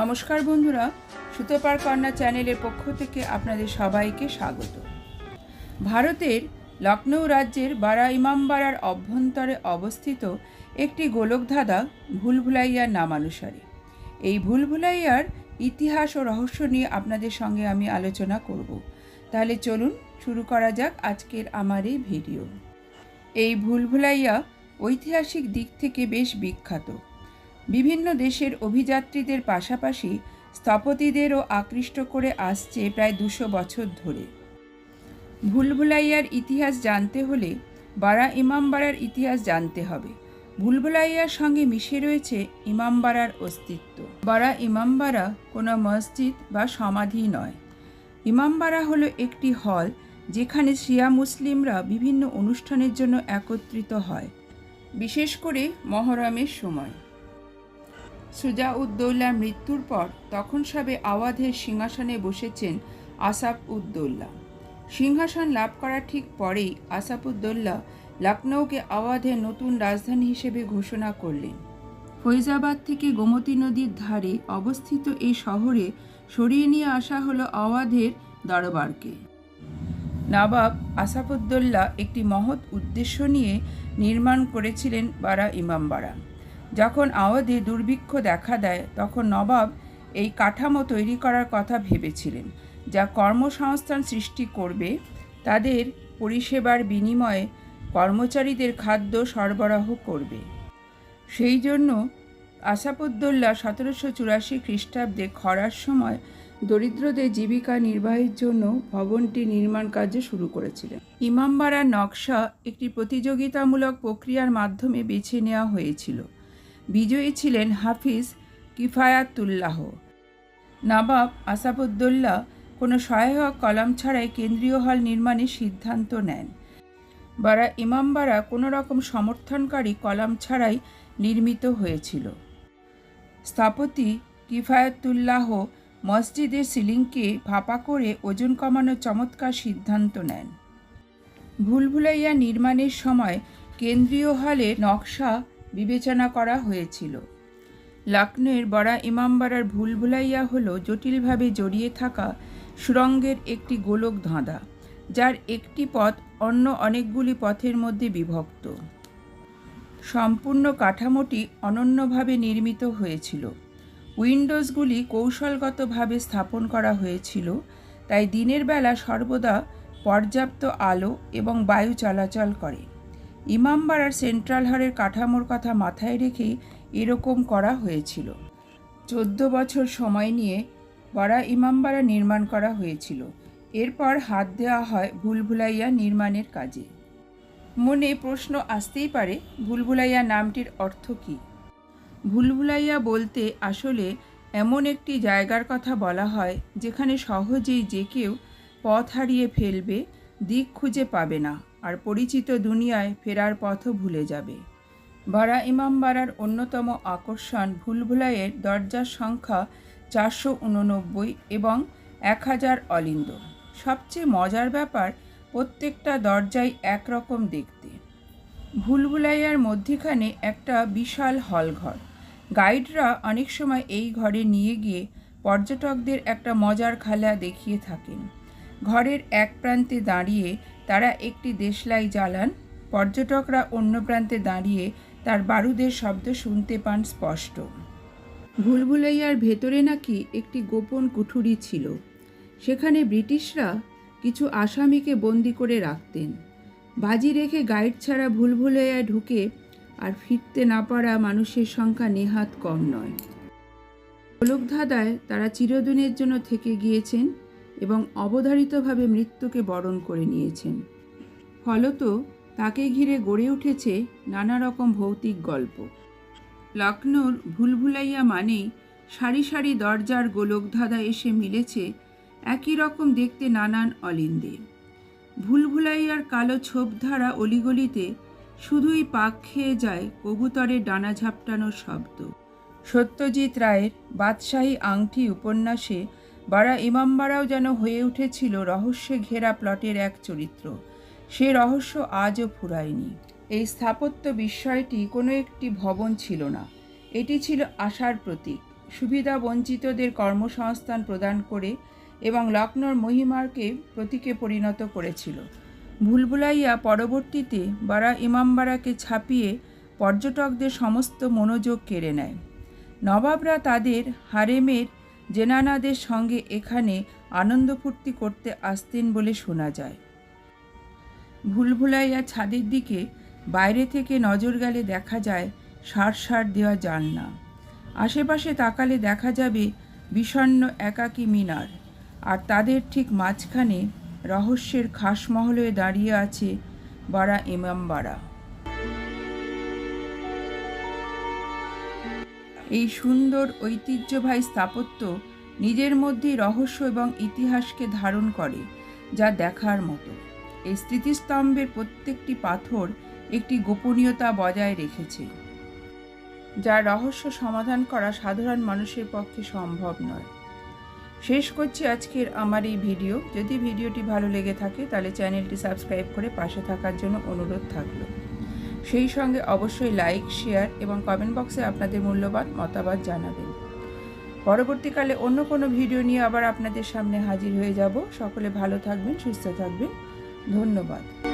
নমস্কার বন্ধুরা সুতোপার কন্যা চ্যানেলের পক্ষ থেকে আপনাদের সবাইকে স্বাগত। ভারতের লখনৌ রাজ্যের বারা ইমামবাড়ার অভ্যন্তরে অবস্থিত একটি গোলকধাঁধা ভুলভুলাইয়ার নামানুসারে। এই ভুলভুলাইয়ার ইতিহাস ও রহস্য নিয়ে আপনাদের সঙ্গে আমি আলোচনা করব। তাহলে চলুন শুরু করা যাক আজকের আমার এই ভিডিও। এই ভুলভুলাইয়া ঐতিহাসিক দিক থেকে বেশ বিখ্যাত। বিভিন্ন দেশের অভিযাত্রীদের পাশাপাশি স্থপতিদেরও আকৃষ্ট করে আসছে প্রায় দুশো বছর ধরে। ভুলভুলাইয়ার ইতিহাস জানতে হলে বারা ইমামবাড়ার ইতিহাস জানতে হবে। ভুলভুলাইয়ার সঙ্গে মিশে রয়েছে ইমামবাড়ার অস্তিত্ব। বারা ইমামবাড়া কোনো মসজিদ বা সমাধি নয়। ইমামবাড়া হলো একটি হল যেখানে শিয়া মুসলিমরা বিভিন্ন অনুষ্ঠানের জন্য একত্রিত হয়, বিশেষ করে মহরমের সময়। সুজাউদ্দৌলার মৃত্যুর পর তখন সবে আওয়াধের সিংহাসনে বসেছেন আসাফ উদ্দৌল্লা সিংহাসন লাভ করার ঠিক পরেই আসাফুদ্দৌল্লা লখনৌকে আওয়াধের নতুন রাজধানী হিসেবে ঘোষণা করলেন। ফৈজাবাদ থেকে গোমতী নদীর ধারে অবস্থিত এই শহরে সরিয়ে নিয়ে আসা হলো আওয়াধের দরবারকে। নবাব আসাফুদ্দৌল্লা একটি মহৎ উদ্দেশ্য নিয়ে নির্মাণ করেছিলেন বারা ইমামবাড়া। যখন আওয়াধে দুর্ভিক্ষ দেখা দেয়, তখন নবাব এই কাঠামো তৈরি করার কথা ভেবেছিলেন, যা কর্মসংস্থান সৃষ্টি করবে। তাদের পরিষেবার বিনিময়ে কর্মচারীদের খাদ্য সরবরাহ করবে। সেই জন্য আসাফুদ্দৌল্লা সতেরোশো চুরাশি খ্রিস্টাব্দে খরার সময় দরিদ্রদের জীবিকা নির্বাহের জন্য ভবনটি নির্মাণ কার্য শুরু করেছিলেন। ইমামবাড়ার নকশা একটি প্রতিযোগিতামূলক প্রক্রিয়ার মাধ্যমে বেছে নেওয়া হয়েছিল। বিজয়ী ছিলেন হাফিজ কিফায়াতুল্লাহ। নবাব আসাফুদ্দৌল্লা কোনো সহায়ক কলাম ছাড়াই কেন্দ্রীয় হল নির্মাণের সিদ্ধান্ত নেন। বারা ইমামবাড়া কোনো রকম সমর্থনকারী কলাম ছাড়াই নির্মিত হয়েছিল। স্থপতি কিফায়াতুল্লাহ মসজিদের সিলিংকে ফাঁপা করে ওজন কমানোর চমৎকার সিদ্ধান্ত নেন। ভুলভুলাইয়া নির্মাণের সময় কেন্দ্রীয় হলের নকশা বিবেচনা করা হয়েছিল। লখনৌয়ের বড়া ইমামবাড়ার ভুলভুলাইয়া হল জটিলভাবে জড়িয়ে থাকা সুরঙ্গের একটি গোলক ধাঁধা, যার একটি পথ অন্য অনেকগুলি পথের মধ্যে বিভক্ত। সম্পূর্ণ কাঠামোটি অনন্যভাবে নির্মিত হয়েছিল। উইন্ডোজগুলি কৌশলগতভাবে স্থাপন করা হয়েছিল, তাই দিনের বেলা সর্বদা পর্যাপ্ত আলো এবং বায়ু চলাচল করে। ইমামবাড়ার সেন্ট্রাল হারের কাঠামোর কথা মাথায় রেখেই এরকম করা হয়েছিল। চোদ্দ বছর সময় নিয়ে বড়া ইমামবাড়া নির্মাণ করা হয়েছিল। এরপর হাত দেওয়া হয় ভুলভুলাইয়া নির্মাণের কাজে। মনে প্রশ্ন আসতেই পারে, ভুলভুলাইয়া নামটির অর্থ কী? ভুলভুলাইয়া বলতে আসলে এমন একটি জায়গার কথা বলা হয়, যেখানে সহজেই যে কেউ পথ হারিয়ে ফেলবে, দিক খুঁজে পাবে না। আর পরিচিত দুনিয়ায় ফেরার পথও ভুলে যাবে। বারা ইমামবাড়ার অন্যতম আকর্ষণ ভুলভুলাইয়ের দরজার সংখ্যা চারশো উননব্বই এবং এক হাজার অলিন্দ। সবচেয়ে মজার ব্যাপার, প্রত্যেকটা দরজাই একরকম দেখতে। ভুলভুলাইয়ার মধ্যেখানে একটা বিশাল হলঘর। গাইডরা অনেক সময় এই ঘরে নিয়ে গিয়ে পর্যটকদের একটা মজার খেলা দেখিয়ে থাকেন। ঘরের এক প্রান্তে দাঁড়িয়ে তারা একটি দেশলাই জ্বালান, পর্যটকরা অন্য প্রান্তে দাঁড়িয়ে তার বারুদের শব্দ শুনতে পান স্পষ্ট। ভুলভুলাইয়ার ভেতরে নাকি একটি গোপন কুঠুরি ছিল। সেখানে ব্রিটিশরা কিছু আসামিকে বন্দি করে রাখতেন। বাজি রেখে গাইড ছাড়া ভুলভুলাইয়া ঢুকে আর ফিরতে না পারা মানুষের সংখ্যা নেহাত কম নয়। গোলকধাঁধায় তারা চিরদিনের জন্য থেকে গিয়েছেন। এবং অবধারিতভাবে মৃত্যুকে বরণ করে নিয়েছেন। ফলত তাকে ঘিরে গড়ে উঠেছে নানা রকম ভৌতিক গল্প। লখনৌর ভুলভুলাইয়া মানেই সারি সারি দরজার গোলকধাঁধা এসে মিলেছে একই রকম দেখতে নানান অলিন্দে। ভুলভুলাইয়ার কালো ছোপধারা অলিগলিতে শুধুই পাক খেয়ে যায় কবুতরের ডানা ঝাপটানোর শব্দ। সত্যজিৎ রায়ের বাদশাহী আংটি উপন্যাসে বাড়া ইমামবাড়াও যেন হয়ে উঠেছিল রহস্যে ঘেরা প্লটের এক চরিত্র। সে রহস্য আজও ফুরায়নি। এই স্থাপত্য বিস্ময়টি কোনো একটি ভবন ছিল না। এটি ছিল আশার প্রতীক। সুবিধা বঞ্চিতদের কর্মসংস্থান প্রদান করে এবং লখনৌর মহিমাকে প্রতীকে পরিণত করেছিল। ভুলভুলাইয়া পরবর্তীতে বারা ইমামবাড়াকে ছাপিয়ে পর্যটকদের সমস্ত মনোযোগ কেড়ে নেয়। নবাবরা তাদের হারেমের জেনানাদের সঙ্গে এখানে আনন্দ ফুর্তি করতে আসতেন বলে শোনা যায়। ভুলভুলাইয়া ছাদের দিকে বাইরে থেকে নজর গেলে দেখা যায় সার সার দেওয়া জানলা। আশেপাশে তাকালে দেখা যাবে, বিষণ্ণ একাকী মিনার। আর তাদের ঠিক মাঝখানে রহস্যের খাসমহল দাঁড়িয়ে আছে বাড়া ইমামবাড়া এই সুন্দর ঐতিহ্যবাহী স্থাপত্য নিজের মধ্যেই রহস্য এবং ইতিহাসকে ধারণ করে, যা দেখার মতো। এই স্মৃতিস্তম্ভের প্রত্যেকটি পাথর একটি গোপনীয়তা বজায় রেখেছে, যা রহস্য সমাধান করা সাধারণ মানুষের পক্ষে সম্ভব নয়। শেষ করছি আজকের আমার এই ভিডিও। যদি ভিডিওটি ভালো লেগে থাকে, তাহলে চ্যানেলটি সাবস্ক্রাইব করে পাশে থাকার জন্য অনুরোধ থাকল। সেই সঙ্গে অবশ্যই লাইক শেয়ার এবং কমেন্ট বক্সে আপনাদের মূল্যবান মতামত জানাবেন। পরবর্তীকালে অন্য কোনো ভিডিও নিয়ে আবার আপনাদের সামনে হাজির হয়ে যাব। সকলে ভালো থাকবেন, সুস্থ থাকবেন। ধন্যবাদ।